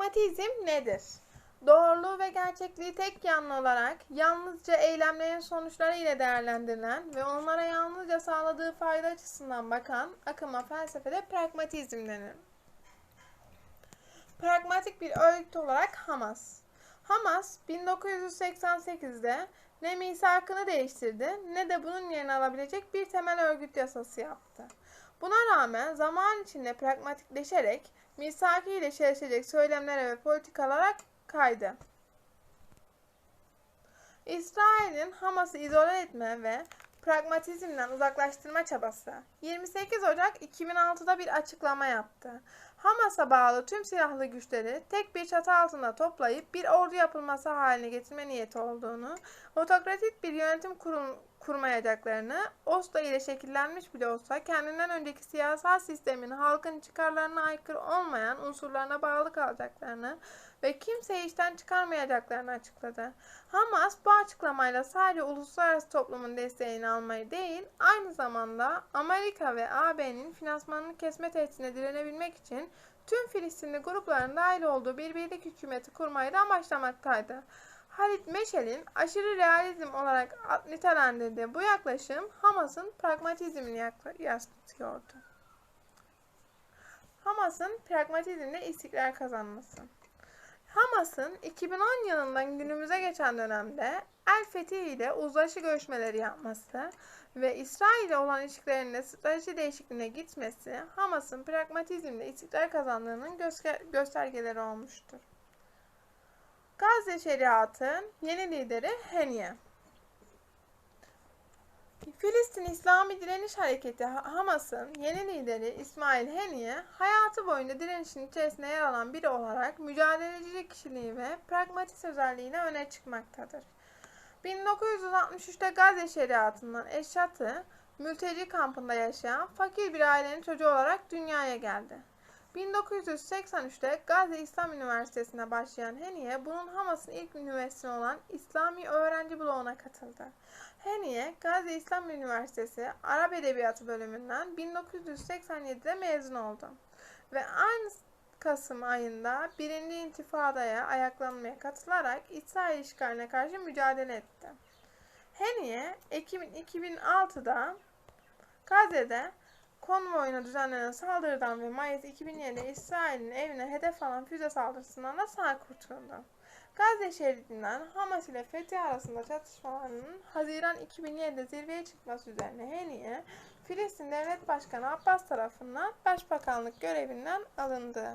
Pragmatizm nedir? Doğruluğu ve gerçekliği tek yanlı olarak yalnızca eylemlerin sonuçları ile değerlendirilen ve onlara yalnızca sağladığı fayda açısından bakan akıma felsefede pragmatizm denir. Pragmatik bir örgüt olarak Hamas. Hamas 1988'de ne misakını değiştirdi ne de bunun yerini alabilecek bir temel örgüt yasası yaptı. Buna rağmen zaman içinde pragmatikleşerek misaki ile çelişecek söylemlere ve politikalara kaydı. İsrail'in Hamas'ı izole etme ve pragmatizmden uzaklaştırma çabası 28 Ocak 2006'da bir açıklama yaptı. Hamas'a bağlı tüm silahlı güçleri tek bir çatı altında toplayıp bir ordu yapılması haline getirme niyeti olduğunu, otokratik bir yönetim kurul kurmayacaklarını, Oslo ile şekillenmiş bile olsa kendinden önceki siyasal sistemin halkın çıkarlarına aykırı olmayan unsurlarına bağlı kalacaklarını ve kimseyi işten çıkarmayacaklarını açıkladı. Hamas bu açıklamayla sadece uluslararası toplumun desteğini almayı değil, aynı zamanda Amerika ve AB'nin finansmanını kesme tehditine direnebilmek için tüm Filistinli grupların dahil olduğu bir birlik hükümeti kurmayı da amaçlamaktaydı. Halit Meşel'in aşırı realizm olarak nitelendirdiği bu yaklaşım Hamas'ın pragmatizmini yansıtıyordu. Hamas'ın pragmatizmle istiklal kazanması. Hamas'ın 2010 yılından günümüze geçen dönemde El Fethi ile uzlaşı görüşmeleri yapması ve İsrail ile olan ilişkilerinde strateji değişikliğine gitmesi Hamas'ın pragmatizmle istiklal kazandığının göstergeleri olmuştur. Gazze Şeriatı yeni lideri Heniye. Filistin İslami Direniş Hareketi Hamas'ın yeni lideri İsmail Heniye, hayatı boyunca direnişin içerisinde yer alan biri olarak mücadeleci kişiliği ve pragmatist özelliğine öne çıkmaktadır. 1963'te Gazze Şeriatı'ndan Eşat'ı mülteci kampında yaşayan fakir bir ailenin çocuğu olarak dünyaya geldi. 1983'te Gazze İslam Üniversitesi'ne başlayan Heniye, bunun Hamas'ın ilk üniversitesi olan İslami Öğrenci Bloğu'na katıldı. Heniye, Gazze İslam Üniversitesi Arap Edebiyatı bölümünden 1987'de mezun oldu. Ve aynı Kasım ayında 1. İntifada'ya ayaklanmaya katılarak İsrail işgaline karşı mücadele etti. Heniye, Ekim 2006'da Gazze'de konvoyuna düzenlenen saldırıdan ve Mayıs 2007'de İsrail'in evine hedef alan füze saldırısından da sağ kurtuldu. Gazze şeridinden Hamas ile Fethi arasında çatışmaların Haziran 2007'de zirveye çıkması üzerine Heniye, Filistin Devlet Başkanı Abbas tarafından Başbakanlık görevinden alındı.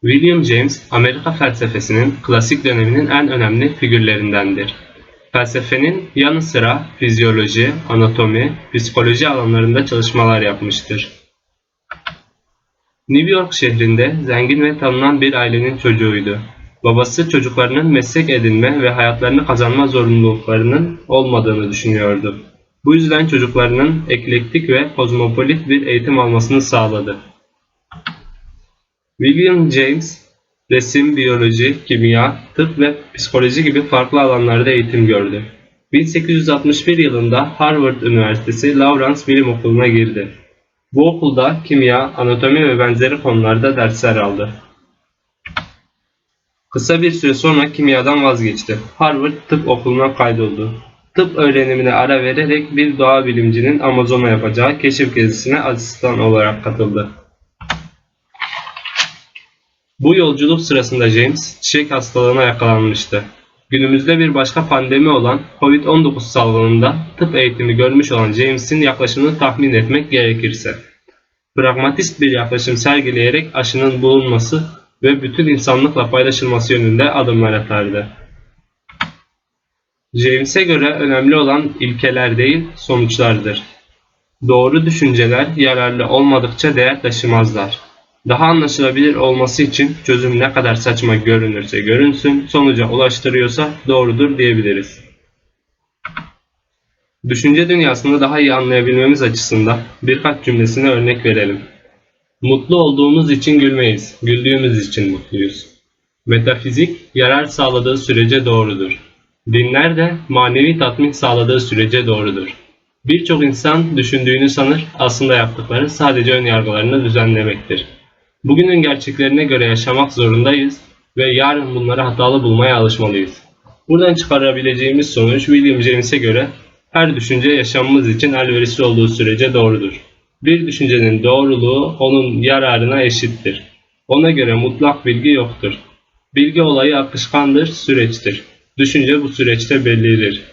William James, Amerika felsefesinin klasik döneminin en önemli figürlerindendir. Felsefenin yanı sıra fizyoloji, anatomi, psikoloji alanlarında çalışmalar yapmıştır. New York şehrinde zengin ve tanınan bir ailenin çocuğuydu. Babası çocuklarının meslek edinme ve hayatlarını kazanma zorunluluklarının olmadığını düşünüyordu. Bu yüzden çocuklarının eklektik ve kozmopolit bir eğitim almasını sağladı. William James, resim, biyoloji, kimya, tıp ve psikoloji gibi farklı alanlarda eğitim gördü. 1861 yılında Harvard Üniversitesi Lawrence Bilim Okulu'na girdi. Bu okulda kimya, anatomi ve benzeri konularda dersler aldı. Kısa bir süre sonra kimyadan vazgeçti. Harvard Tıp Okulu'na kaydoldu. Tıp öğrenimine ara vererek bir doğa bilimcinin Amazon'a yapacağı keşif gezisine asistan olarak katıldı. Bu yolculuk sırasında James çiçek hastalığına yakalanmıştı. Günümüzde bir başka pandemi olan Covid-19 salgınında tıp eğitimi görmüş olan James'in yaklaşımını tahmin etmek gerekirse. Pragmatist bir yaklaşım sergileyerek aşının bulunması ve bütün insanlıkla paylaşılması yönünde adımlar atardı. James'e göre önemli olan ilkeler değil, sonuçlardır. Doğru düşünceler yararlı olmadıkça değer taşımazlar. Daha anlaşılabilir olması için çözüm ne kadar saçma görünürse görünsün, sonuca ulaştırıyorsa doğrudur diyebiliriz. Düşünce dünyasını daha iyi anlayabilmemiz açısından birkaç cümlesine örnek verelim. Mutlu olduğumuz için gülmeyiz, güldüğümüz için mutluyuz. Metafizik, yarar sağladığı sürece doğrudur. Dinler de manevi tatmin sağladığı sürece doğrudur. Birçok insan düşündüğünü sanır, aslında yaptıkları sadece ön yargılarını düzenlemektir. Bugünün gerçeklerine göre yaşamak zorundayız ve yarın bunları hatalı bulmaya alışmalıyız. Buradan çıkarabileceğimiz sonuç William James'e göre her düşünce yaşamımız için elverişli olduğu sürece doğrudur. Bir düşüncenin doğruluğu onun yararına eşittir. Ona göre mutlak bilgi yoktur. Bilgi olayı akışkandır, süreçtir. Düşünce bu süreçte belirir.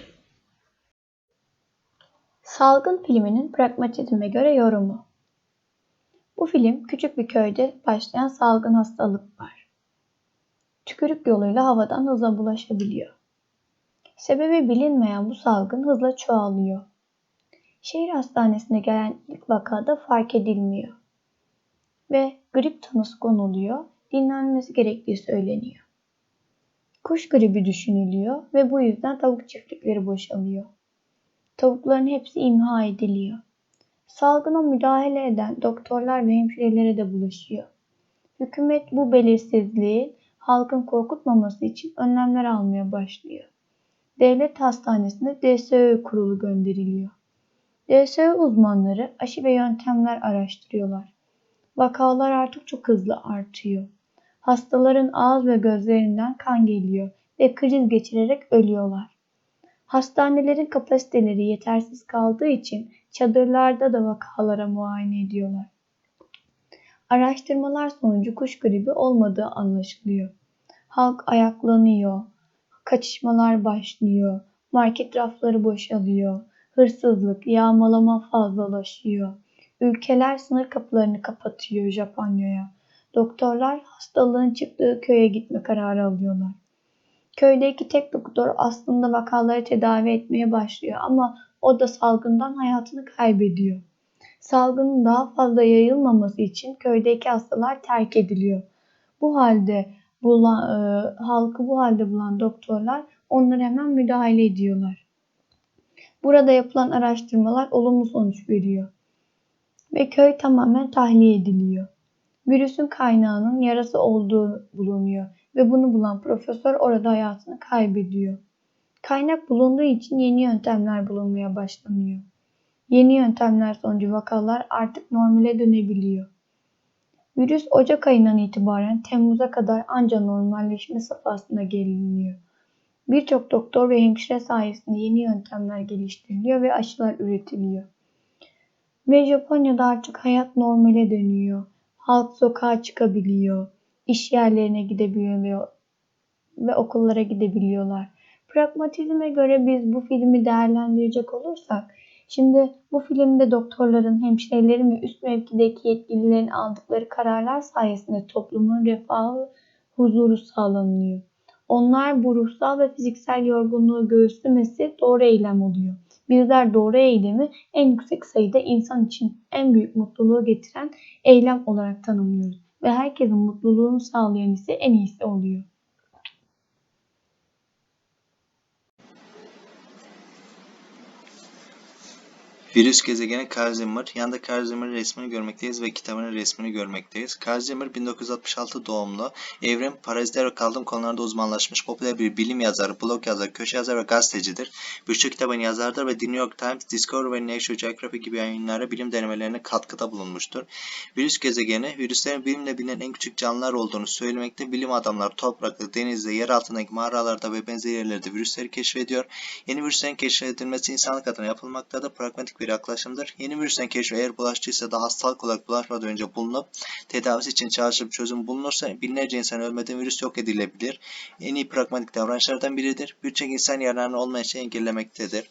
Salgın filminin pragmatizme göre yorumu. Bu film küçük bir köyde başlayan salgın hastalık var. Tükürük yoluyla havadan hızla bulaşabiliyor. Sebebi bilinmeyen bu salgın hızla çoğalıyor. Şehir hastanesine gelen ilk vakada fark edilmiyor. Ve grip tanısı konuluyor, dinlenmesi gerektiği söyleniyor. Kuş gribi düşünülüyor ve bu yüzden tavuk çiftlikleri boşalıyor. Tavukların hepsi imha ediliyor. Salgına müdahale eden doktorlar ve hemşirelere de bulaşıyor. Hükümet bu belirsizliği halkın korkutmaması için önlemler almaya başlıyor. Devlet hastanesine DSÖ kurulu gönderiliyor. DSÖ uzmanları aşı ve yöntemler araştırıyorlar. Vakalar artık çok hızlı artıyor. Hastaların ağız ve gözlerinden kan geliyor ve kriz geçirerek ölüyorlar. Hastanelerin kapasiteleri yetersiz kaldığı için çadırlarda da vakalara muayene ediyorlar. Araştırmalar sonucu kuş gribi olmadığı anlaşılıyor. Halk ayaklanıyor, kaçışmalar başlıyor, market rafları boşalıyor, hırsızlık, yağmalama fazlalaşıyor. Ülkeler sınır kapılarını kapatıyor Japonya'ya. Doktorlar hastalığın çıktığı köye gitme kararı alıyorlar. Köydeki tek doktor aslında vakaları tedavi etmeye başlıyor ama o da salgından hayatını kaybediyor. Salgının daha fazla yayılmaması için köydeki hastalar terk ediliyor. Bu halde bulan, e, halkı bu halde bulan doktorlar onlara hemen müdahale ediyorlar. Burada yapılan araştırmalar olumlu sonuç veriyor. Ve köy tamamen tahliye ediliyor. Virüsün kaynağının yarası olduğu bulunuyor ve bunu bulan profesör orada hayatını kaybediyor. Kaynak bulunduğu için yeni yöntemler bulunmaya başlanıyor. Yeni yöntemler sonucu vakalar artık normale dönebiliyor. Virüs Ocak ayından itibaren Temmuz'a kadar anca normalleşme safhasına geliniyor. Birçok doktor ve hemşire sayesinde yeni yöntemler geliştiriliyor ve aşılar üretiliyor. Ve Japonya'da artık hayat normale dönüyor. Halk sokağa çıkabiliyor. iş yerlerine gidebiliyor ve okullara gidebiliyorlar. Pragmatizme göre biz bu filmi değerlendirecek olursak, şimdi bu filmde doktorların, hemşirelerin ve üst mevkideki yetkililerin aldıkları kararlar sayesinde toplumun refahı, huzuru sağlanıyor. Onlar bu ruhsal ve fiziksel yorgunluğu göğüslemesi doğru eylem oluyor. Bizler doğru eylemi en yüksek sayıda insan için en büyük mutluluğu getiren eylem olarak tanımlıyoruz ve herkesin mutluluğunu sağlayan ise en iyisi oluyor. Virüs gezegeni Kazimir. Yanda Kazimir'in resmini görmekteyiz ve kitabının resmini görmekteyiz. Kazimir 1966 doğumlu. Evrim, parazitler ve kaldırım konularında uzmanlaşmış popüler bir bilim yazarı, blog yazarı, köşe yazarı ve gazetecidir. Birçok kitabın yazarıdır ve The New York Times, Discovery ve National Geographic gibi yayınlara bilim denemelerine katkıda bulunmuştur. Virüs gezegeni, virüslerin bilimle bilinen en küçük canlılar olduğunu söylemekte. Bilim adamları toprakta, denizde, yer altındaki mağaralarda ve benzeri yerlerde virüsleri keşfediyor. Yeni virüslerin keşfedilmesi insanlık adına yapılmaktadır. Pragmatik bir yaklaşımdır. Yeni virüsten keşfi eğer bulaşıcıysa da hastalık olarak bulaşmadan önce bulunup tedavisi için çalışıp çözüm bulunursa binlerce insan ölmeden virüs yok edilebilir. En iyi pragmatik davranışlardan biridir. Birçok insan yararına olmayan şeyi engellemektedir.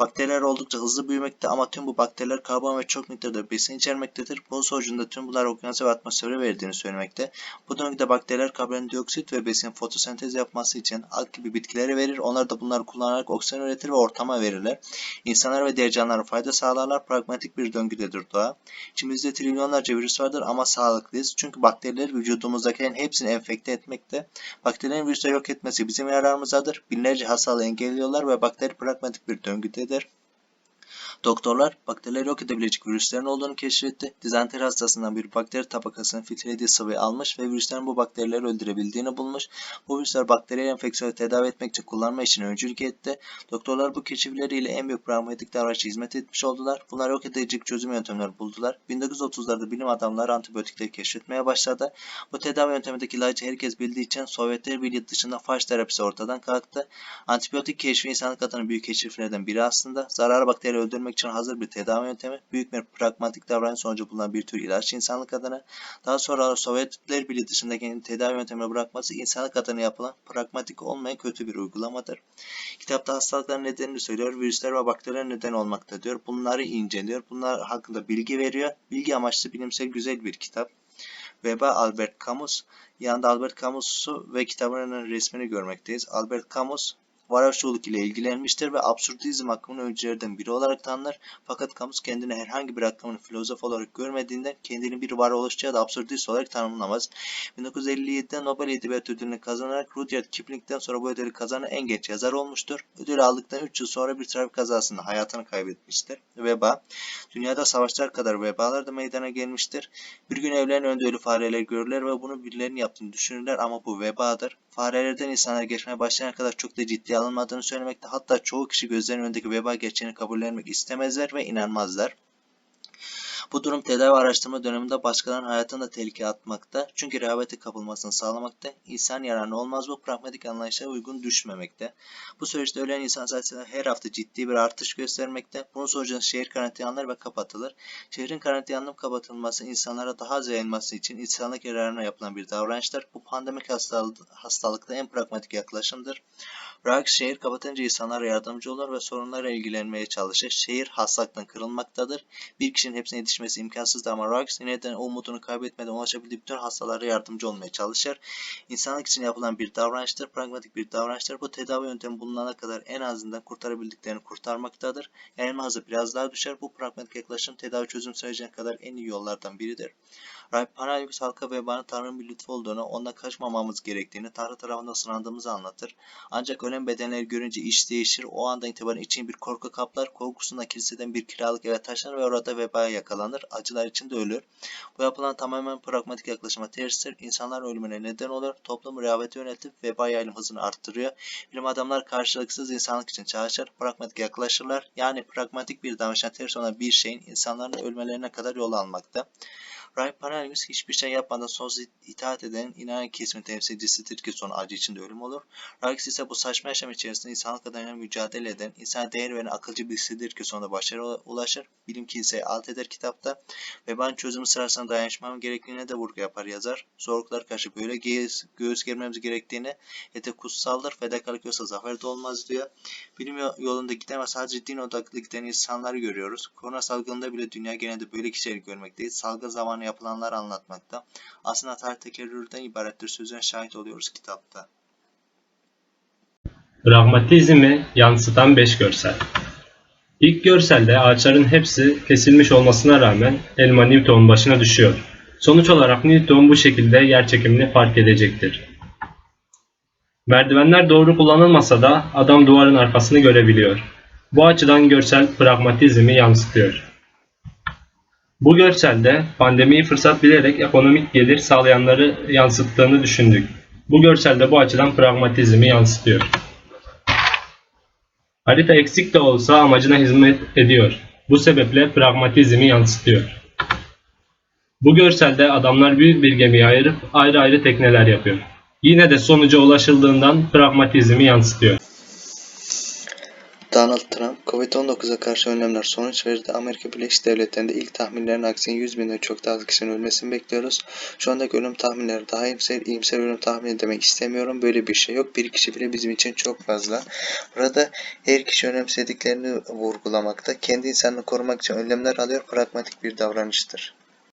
Bakteriler oldukça hızlı büyümekte ama tüm bu bakteriler karbon ve çok miktarda besin içermektedir. Bunun sonucunda tüm bunlar okyanusa ve atmosfere verdiğini söylemekte. Bu dönemde bakteriler karbondioksit ve besin fotosentez yapması için alg gibi bitkilere verir. Onlar da bunları kullanarak oksijen üretir ve ortama verirler. İnsanlar ve diğer canlılara fayda sağlarlar. Pragmatik bir döngüdedir doğa. İçimizde trilyonlarca virüs vardır ama sağlıklıyız. Çünkü bakteriler vücudumuzdakilerin hepsini enfekte etmekte. Bakterilerin virüsü yok etmesi bizim yararımızadır. Binlerce hastalığı engelliyorlar ve bakteri pragmatik bir döngüdedir eder. Doktorlar bakterileri yok edebilecek virüslerin olduğunu keşfetti. Dizanteri hastasından bir bakteri tabakasını filtrelediği sıvıyı almış ve virüslerin bu bakterileri öldürebildiğini bulmuş. Bu virüsler bakteriyel enfeksiyonu tedavi etmek için kullanma için öncülük etti. Doktorlar bu keşifleriyle en büyük pragmatik davranışa hizmet etmiş oldular. Bunlar yok edecek çözüm yöntemleri buldular. 1930'larda bilim adamları antibiyotikleri keşfetmeye başladı. Bu tedavi yöntemindeki ilacı herkes bildiği için Sovyetler Birliği dışında faş terapisi ortadan kalktı. Antibiyotik keşfi insanlık adına büyük keşiflerden biri aslında. Zararlı bakteri öldürmek için hazır bir tedavi yöntemi. Büyük bir pragmatik davranış sonucu bulunan bir tür ilaç insanlık adına. Daha sonra Sovyetler Birliği dışındaki tedavi yöntemini bırakması insanlık adına yapılan pragmatik olmayan kötü bir uygulamadır. Kitapta hastalıkların nedenini söylüyor, virüsler ve bakteriler neden olmakta diyor. Bunları inceliyor, bunlar hakkında bilgi veriyor. Bilgi amaçlı bilimsel güzel bir kitap. Veba Albert Camus. Yanında Albert Camus'u ve kitabının resmini görmekteyiz. Albert Camus varoşçuluk ile ilgilenmiştir ve absürdizm akımının öncülerinden biri olarak tanınır. Fakat Camus kendini herhangi bir akımın filozof olarak görmediğinden kendini bir varoluşçu ya da absürdist olarak tanımlamaz. 1957'de Nobel Edebiyat Ödülünü kazanarak Rudyard Kipling'den sonra bu ödülü kazanan en genç yazar olmuştur. Ödülü aldıktan 3 yıl sonra bir trafik kazasında hayatını kaybetmiştir. Veba, dünyada savaşlar kadar vebalar da meydana gelmiştir. Bir gün evlerin önünde ölü fareler görürler ve bunu birilerinin yaptığını düşünürler ama bu vebadır. Farelerden insanlara geçmeye başlayana kadar çok da ciddiye alınmadığını söylemekte hatta çoğu kişi gözlerinin önündeki veba gerçeğini kabullenmek istemezler ve inanmazlar. Bu durum tedavi araştırma döneminde başkalarının hayatını da tehlikeye atmakta. Çünkü rehavete kapılmasını sağlamakta. İnsan yararına olmaz bu pragmatik anlayışa uygun düşmemekte. Bu süreçte ölen insan sayısı her hafta ciddi bir artış göstermekte. Bunun sonucunda şehir karantinanlar ve kapatılır. Şehrin karantinanın kapatılması insanlara daha az yayılması için insanlık yararına yapılan bir davranıştır. Bu pandemik hastalık, hastalıkta en pragmatik yaklaşımdır. Reich şehir kapatınca insanlara yardımcı olur ve sorunlarla ilgilenmeye çalışır. Şehir hastalıktan kırılmaktadır. Bir kişinin hepsine yetişmesi imkansızdır ama Reich neden umudunu kaybetmeden ulaşabildiği bütün hastalara yardımcı olmaya çalışır. İnsanlık için yapılan bir davranıştır, pragmatik bir davranıştır. Bu tedavi yöntemi bulunana kadar en azından kurtarabildiklerini kurtarmaktadır. Hızı biraz daha düşer. Bu pragmatik yaklaşım tedavi çözüm sürecine kadar en iyi yollardan biridir. Rahip Panelius halka vebanın Tanrı'nın bir lütfu olduğunu, ondan kaçmamamız gerektiğini, Tanrı tarafından sınandığımızı anlatır. Ancak ölen bedenleri görünce iş değişir. O andan itibaren için bir korku kaplar. Korkusundan kiliseden bir kiralık eve taşınır ve orada vebaya yakalanır. Acılar içinde ölür. Bu yapılan tamamen pragmatik yaklaşıma terstir. İnsanlar ölümüne neden olur. Toplumu rehavete yöneltip veba yayılım hızını arttırıyor. Bilim adamlar karşılıksız insanlık için çalışır. Pragmatik yaklaşırlar. Yani pragmatik bir davranışa ters olan bir şeyin insanların ölmelerine kadar yol almakta. Rahip Panelius hiçbir şey yapmadan sonsuz itaat eden inanan kesimin temsilcisidir ki son acı içinde ölüm olur. Raix ise bu saçma yaşam içerisinde insanlık adına mücadele eden, insana değer veren akılcı birisidir ki sonunda başarıya ulaşır. Bilim kimseyi alt eder kitapta. Ve ben çözümü sırasında dayanışmam gerektiğine de vurgu yapar yazar. Zorluklar karşı böyle göğüs, göğüs germemiz gerektiğini, ete kutsaldır, fedakarlık yoksa zafer de olmaz diyor. Bilim yolunda giden ve sadece din odaklı giden insanları görüyoruz. Korona salgınında bile dünya genelinde böyle kişileri görmekteyiz. Salgın zamanı yapılanlar anlatmakta. Aslında tarih tekerrürden ibarettir sözüne şahit oluyoruz kitapta. Pragmatizmi yansıtan 5 görsel. İlk görselde ağaçların hepsi kesilmiş olmasına rağmen elma Newton'un başına düşüyor. Sonuç olarak Newton bu şekilde yer çekimini fark edecektir. Merdivenler doğru kullanılmasa da adam duvarın arkasını görebiliyor. Bu açıdan görsel pragmatizmi yansıtıyor. Bu görselde pandemiyi fırsat bilerek ekonomik gelir sağlayanları yansıttığını düşündük. Bu görselde bu açıdan pragmatizmi yansıtıyor. Harita eksik de olsa amacına hizmet ediyor. Bu sebeple pragmatizmi yansıtıyor. Bu görselde adamlar büyük bir gemiyi ayırıp ayrı ayrı tekneler yapıyor. Yine de sonuca ulaşıldığından pragmatizmi yansıtıyor. Donald Trump, Covid-19'a karşı önlemler sonuç verdi. Amerika Birleşik Devletleri'nde ilk tahminlerin aksine 100 binden çok daha az kişinin ölmesini bekliyoruz. Şu andaki ölüm tahminleri daha iyimser, iyimser ölüm tahmini demek istemiyorum. Böyle bir şey yok. Bir kişi bile bizim için çok fazla. Burada her kişi önemsediklerini vurgulamakta. Kendi insanını korumak için önlemler alıyor. Pragmatik bir davranıştır.